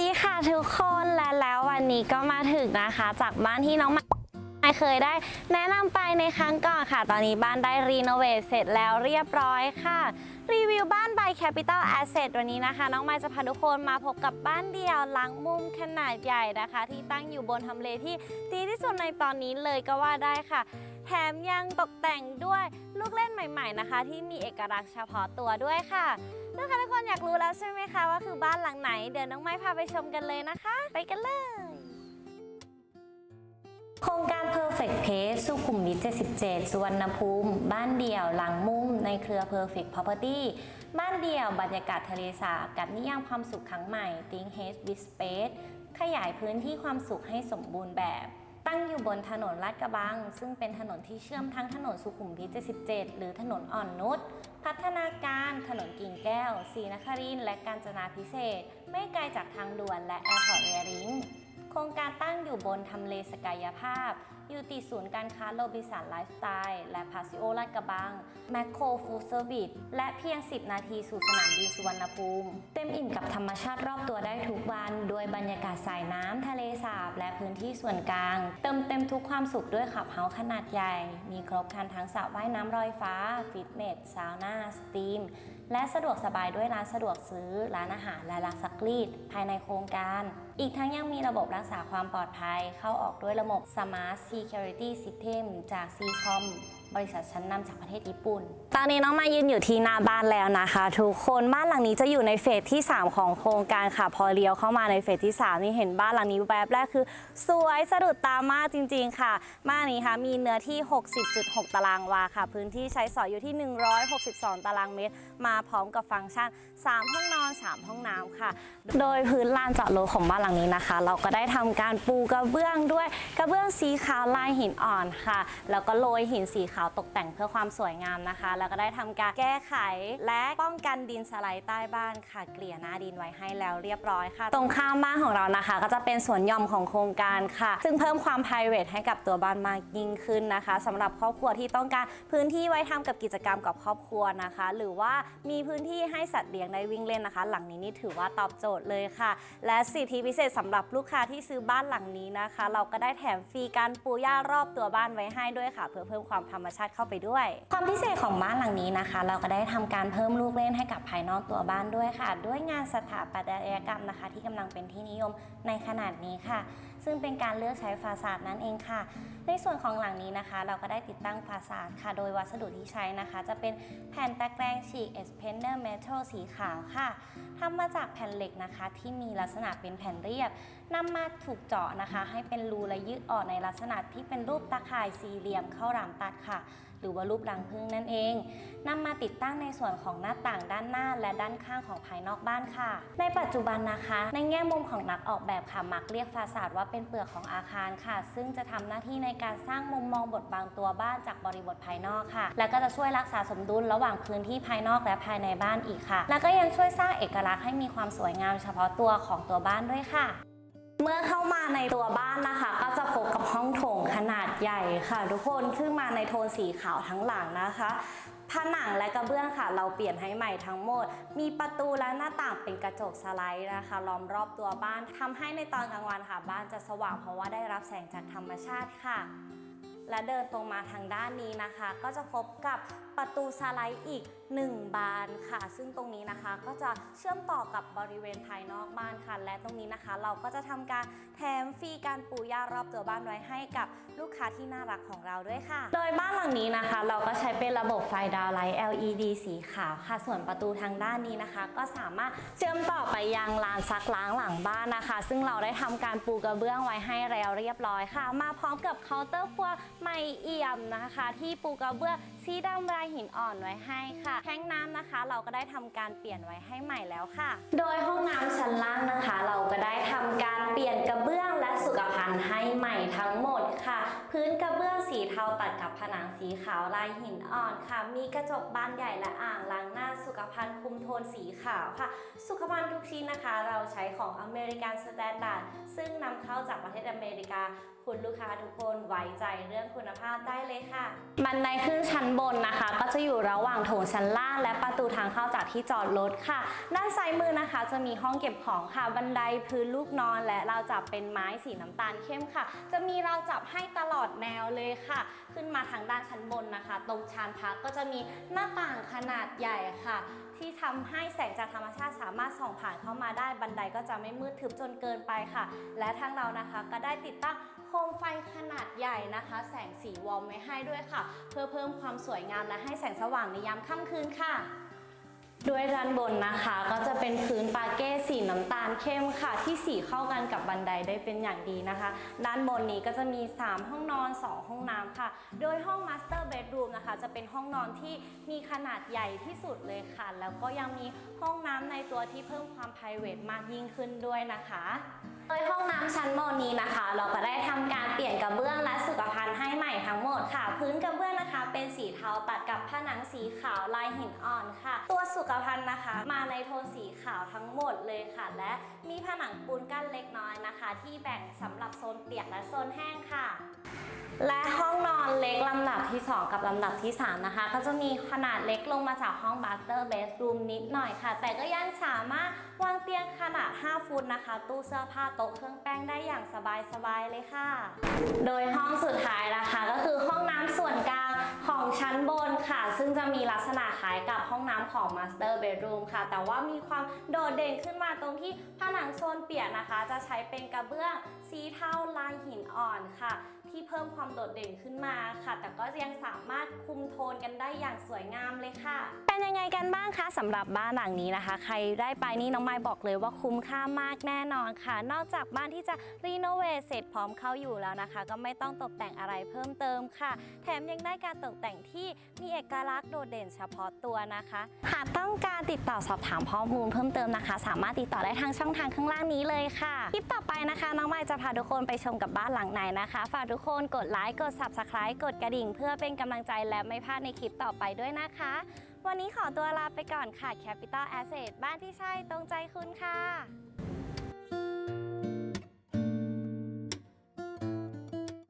ดีค่ะทุกคนและแล้ววันนี้ก็มาถึงนะคะ จากบ้านที่น้องไม่เคยได้แนะนำไปในครั้งก่อนค่ะ ตอนนี้บ้านได้รีโนเวทเสร็จแล้วเรียบร้อยค่ะ รีวิวบ้าน by Capital Asset วันนี้นะคะ น้องไม้จะพาทุกคนมาพบกับบ้านเดี่ยวหลังมุมขนาดใหญ่นะคะ ที่ตั้งอยู่บนทำเลที่ดีที่สุดในตอนนี้เลยก็ว่าได้ค่ะแถมยังตกแต่งด้วยลูกเล่นใหม่ ๆนะคะ ที่มีเอกลักษณ์เฉพาะตัวด้วยค่ะ ทุกคนทุกคนอยากรู้แล้วใช่ไหมคะว่าคือบ้านหลังไหน เดี๋ยวน้องไม้พาไปชมกันเลยนะคะ ไปกันเลย โครงการ Perfect Place สุขุมวิท 77 สุวรรณภูมิ บ้านเดี่ยวหลังมุมในเครือ Perfect Property บ้านเดี่ยวบรรยากาศทะเลสาบกับนิยามความสุขครั้งใหม่ Think Head with Space ขยายพื้นที่ความสุขให้สมบูรณ์แบบ ตั้งอยู่บนถนนลาดกระบัง ซึ่งเป็นถนนที่เชื่อมทั้งถนนสุขุมวิท 77 หรือถนนอ่อนนุช พัฒนาการถนนกิ่งแก้วศรีนครินทร์และกาญจนาพิเศษ ไม่ไกลจากทางด่วนและแอร์พอร์ตเรลิง ครงการตั้งอยู่บนทำเลสกายภาพ อยู่ติดศูนย์การค้าโรบิสันไลฟ์สไตล์ และพาซิโอลาดกระบัง แมคโครฟูเซอร์วิสและเพียง 10 นาทีสู่สนามบินสุวรรณภูมิ เต็มอิ่มกับธรรมชาติรอบตัวได้ทุกวัน ด้วยบรรยากาศสายน้ำทะเลสาบ และพื้นที่ส่วนกลาง เติมเต็มทุกความสุขด้วยขับเฮาขนาดใหญ่ มีครบครันทั้งสระว่ายน้ำลอยฟ้าฟิตเนสซาวน่าสตีม และสะดวกสบายด้วยร้านสะดวกซื้อ ร้านอาหารและร้านซักรีด ภายในโครงการ อีกทั้งยังมีระบบรักษาความปลอดภัย เข้าออกด้วยระบบ Smart Security System จาก Ccom บริษัทชั้นนำจากประเทศญี่ปุ่น ตอนนี้น้องมายืนอยู่ที่หน้าบ้านแล้วนะคะ ทุกคนบ้านหลังนี้จะอยู่ในเฟสที่ 3 ของโครงการค่ะ พอเลี้ยวเข้ามาในเฟสที่ 3 นี่เห็นบ้านหลังนี้แวบแรกคือ สวยสะดุดตามากจริง ๆ ค่ะ บ้านนี้ค่ะมีเนื้อที่ 60.6 ตารางวาค่ะ พื้นที่ใช้สอยอยู่ที่ 162 ตารางเมตร มาพร้อมกับฟังก์ชัน 3 ห้องนอน 3 ห้องน้ำค่ะ โดยพื้นลานจอดรถของบ้านหลังนี้นะคะ เราก็ได้ทำการปูกระเบื้องด้วยกระเบื้องสีขาวลายหินอ่อนค่ะ แล้วก็โรยหินสีขาวตกแต่งเพื่อความสวยงามนะคะ แล้วก็ได้ทำการแก้ไข และป้องกันดินสไลด์ใต้บ้านค่ะ เกลี่ยหน้าดินไว้ให้แล้วเรียบร้อยค่ะ ตรงข้ามบ้านของเรานะคะ ก็จะเป็นสวนหย่อมของโครงการค่ะ ซึ่งเพิ่มความ p r i v a t ให้กับตัวบ้านมากยิ่งขึ้นนะคะสำหรับครอบครัวที่ต้องการพื้นที่ไว้ทำกับกิจกรรมกับครอบครัวนะคะ หรือว่ามีพื้นที่ให้สัตว์เลี้ยงได้วิ่งเล่นนะคะ หลังนี้นี่ถือว่าตอบโจทย์เลยค่ะ และสิทธิพิเศษสำหรับลูกค้าที่ซื้อบ้านหลังนี้นะคะ เราก็ได้แถมฟรีการปูหญ้ารอบตัวบ้านไว้ให้ด้วยค่ะ เพื่อเพิ่มความธรรมชาติเข้าไปด้วย ความพิเศษของบ้านหลังนี้นะคะ เราก็ได้ทำการเพิ่มลูกเล่นให้กับภายนอกตัวบ้านด้วยค่ะ ด้วยงานสถาปัตยกรรมนะคะ ที่กำลังเป็นที่นิยมในขนาดนี้ค่ะ ซึ่งเป็นการเลือกใช้ฟาสาดนั่นเองค่ะ ในส่วนของหลังนี้นะคะ เราก็ได้ติดตั้งฟาสาดค่ะ โดยวัสดุที่ใช้นะคะ จะเป็นแผ่นตะแกรงฉีก e x p a n d e r metal สีขาวค่ะทำมาจากแผ่นเหล็กนะคะ ที่มีลักษณะเป็นแผ่นเรียบนำมาถูกเจาะนะคะ ให้เป็นรูและยืดออกในลักษณะที่เป็นรูปตะข่ายสี่เหลี่ยมเข้ารามตัดค่ะ หรือว่ารูปรังผึ้งนั่นเองนำมาติดตั้งในส่วนของหน้าต่างด้านหน้าและด้านข้างของภายนอกบ้านค่ะ ในปัจจุบันนะคะ ในแง่มุมของนักออกแบบค่ะมักเรียกฟาสาดว่าเป็นเปลือกของอาคารค่ะ ซึ่งจะทำหน้าที่ในการสร้างมุมมองบทบังตัวบ้านจากบริบทภายนอกค่ะ และก็จะช่วยรักษาสมดุลระหว่างพื้นที่ภายนอกและภายในบ้านอีกค่ะ แล้วก็ยังช่วยสร้างเอกลักษณ์ให้มีความสวยงามเฉพาะตัวของตัวบ้านด้วยค่ะ เมื่อเข้ามาในตัวบ้านนะคะ ก็จะพบกับห้องโถงขนาดใหญ่ค่ะ ทุกคนซึ่งมาในโทนสีขาวทั้งหลังนะคะผนังและกระเบื้องค่ะ เราเปลี่ยนให้ใหม่ทั้งหมด มีประตูและหน้าต่างเป็นกระจกสไลด์นะคะล้อมรอบตัวบ้านทำให้ในตอนกลางวันค่ะ บ้านจะสว่างเพราะว่าได้รับแสงจากธรรมชาติค่ะ และเดินตรงมาทางด้านนี้นะคะ ก็จะพบกับประตูสไลด์อีก 1 บานค่ะ ซึ่งตรงนี้นะคะก็จะเชื่อมต่อกับบริเวณภายนอกบ้านค่ะ และตรงนี้นะคะ เราก็จะทำการแถมฟรีการปูหญ้ารอบตัวบ้านไว้ให้กับลูกค้าที่น่ารักของเราด้วยค่ะ โดยบ้านหลังนี้นะคะ เราก็ใช้เป็นระบบไฟดาวไลท์ LED สีขาวค่ะ ส่วนประตูทางด้านนี้นะคะ ก็สามารถเชื่อมต่อไปยังลานซักล้างหลังบ้านนะคะ ซึ่งเราได้ทำการปูกระเบื้องไว้ให้แล้วเรียบร้อยค่ะ มาพร้อมกับเคาน์เตอร์ครัวใหม่เอี่ยมนะคะ ที่ปูกระเบื้อง สีดำลายหินอ่อนไว้ให้ค่ะ แท้งน้ำนะคะ เราก็ได้ทำการเปลี่ยนไว้ให้ใหม่แล้วค่ะ โดยห้องน้ำชั้นล่างนะคะัดกับผนังสีขาวลายหินอ่อนค่ะ มีกระจกบานใหญ่และอ่างล้างหน้าสุขภัณฑ์คุมโทนสีขาวค่ะ สุขภัณฑ์ทุกชิ้นนะคะ เราใช้ของอเมริกันสแตนดาร์ดซึ่งนำเข้าจากประเทศอเมริกา คุณลูกค้าทุกคนไว้ใจเรื่องคุณภาพได้เลยค่ะ บันไดขึ้นชั้นบนนะคะ ก็จะอยู่ระหว่างโถงชั้นล่าง และประตูทางเข้าจากที่จอดรถค่ะ ด้านซ้ายมือนะคะ จะมีห้องเก็บของค่ะบันไดพื้นลูกนอน และราวจับเป็นไม้สีน้ำตาลเข้มค่ะ จะมีราวจับให้ตลอดแนวเลยค่ะ ขึ้นมาทางด้านชั้นบนนะคะ ตรงชานพักก็จะมีหน้าต่างขนาดใหญ่ค่ะ ที่ทำให้แสงจากธรรมชาติสามารถส่องผ่านเข้ามาได้บันไดก็จะไม่มืดทึบจนเกินไปค่ะ และทางเรานะคะก็ได้ติดตั้งโคมไฟขนาดใหญ่นะคะ แสงสีวอร์มไว้ให้ด้วยค่ะ เพื่อเพิ่มความสวยงามและให้แสงสว่างในยามค่ำคืนค่ะ ด้วยด้านบนนะคะ ก็จะเป็นพื้นปาเก้สีน้ำตาลเข้มค่ะ ที่สีเข้ากันกับบันไดได้เป็นอย่างดีนะคะ ด้านบนนี้ก็จะมี 3 ห้องนอน 2 ห้องน้ำค่ะ โดยห้องมาสเตอร์เบดรูมนะคะ จะเป็นห้องนอนที่มีขนาดใหญ่ที่สุดเลยค่ะ แล้วก็ยังมีห้องน้ำในตัวที่เพิ่มความ p r i v a t มากยิ่งขึ้นด้วยนะคะ โดยห้องน้ำชั้นบนนี้นะคะ เราก็ได้ทำการเปลี่ยนกระเบื้องและสุขภัณฑ์ให้ใหม่ทั้งหมดค่ะ พื้นกระเบื้องนะคะ เป็นสีเทาตัดกับผนังสีขาวลายหินอ่อนค่ะ ตัวสุขภัณฑ์นะคะ มาในโทนสีขาวทั้งหมดเลยค่ะ และมีผนังปูนกั้นเล็กน้อยนะคะ ที่แบ่งสำหรับโซนเปียกและโซนแห้งค่ะ และห้องนอนเล็กลำดับที่ 2 กับลำดับที่ 3 นะคะ ก็จะมีขนาดเล็กลงมาจากห้อง Master Bedroom นิดหน่อยค่ะ แต่ก็ยังสามารถวางเตียงขนาด 5 ฟุตนะคะ ตู้เสื้อผ้าโต๊ะเครื่องแป้งได้อย่างสบายๆเลยค่ะ โดยห้องสุดท้ายนะคะก็คือห้องน้ำส่วนกลางของชั้นบนค่ะ ซึ่งจะมีลักษณะคล้ายกับห้องน้ำของ Master Bedroom ค่ะ แต่ว่ามีความโดดเด่นขึ้นมาตรงที่ผนังโซนเปียกนะคะ จะใช้เป็นกระเบื้องสีเทาลายหินอ่อนค่ะ ที่เพิ่มความโดดเด่นขึ้นมาค่ะ แต่ก็ยังสามารถคุมโทนกันได้อย่างสวยงามเลยค่ะ เป็นยังไงกันบ้างคะสำหรับบ้านหลังนี้นะคะ ใครได้ไปนี่น้องไม้บอกเลยว่าคุ้มค่ามากแน่นอนค่ะ นอกจากบ้านที่จะรีโนเวทเสร็จพร้อมเข้าอยู่แล้วนะคะ ก็ไม่ต้องตกแต่งอะไรเพิ่มเติมค่ะ แถมยังได้การตกแต่งที่มีเอกลักษณ์โดดเด่นเฉพาะตัวนะคะ หากต้องการติดต่อสอบถามข้อมูลเพิ่มเติมนะคะ สามารถติดต่อได้ทางช่องทางข้างล่างนี้เลยค่ะ คลิปต่อไปนะคะ น้องไม้จะพาทุกคนไปชมกับบ้านหลังไหนนะคะ ฝากทุกคนกดไลค์ กด subscribe กดกระดิ่ง เพื่อเป็นกำลังใจและไม่พลาดในคลิปต่อไปด้วยนะคะ วันนี้ขอตัวลาไปก่อนค่ะ Capital Asset บ้านที่ใช่ตรงใจคุณค่ะ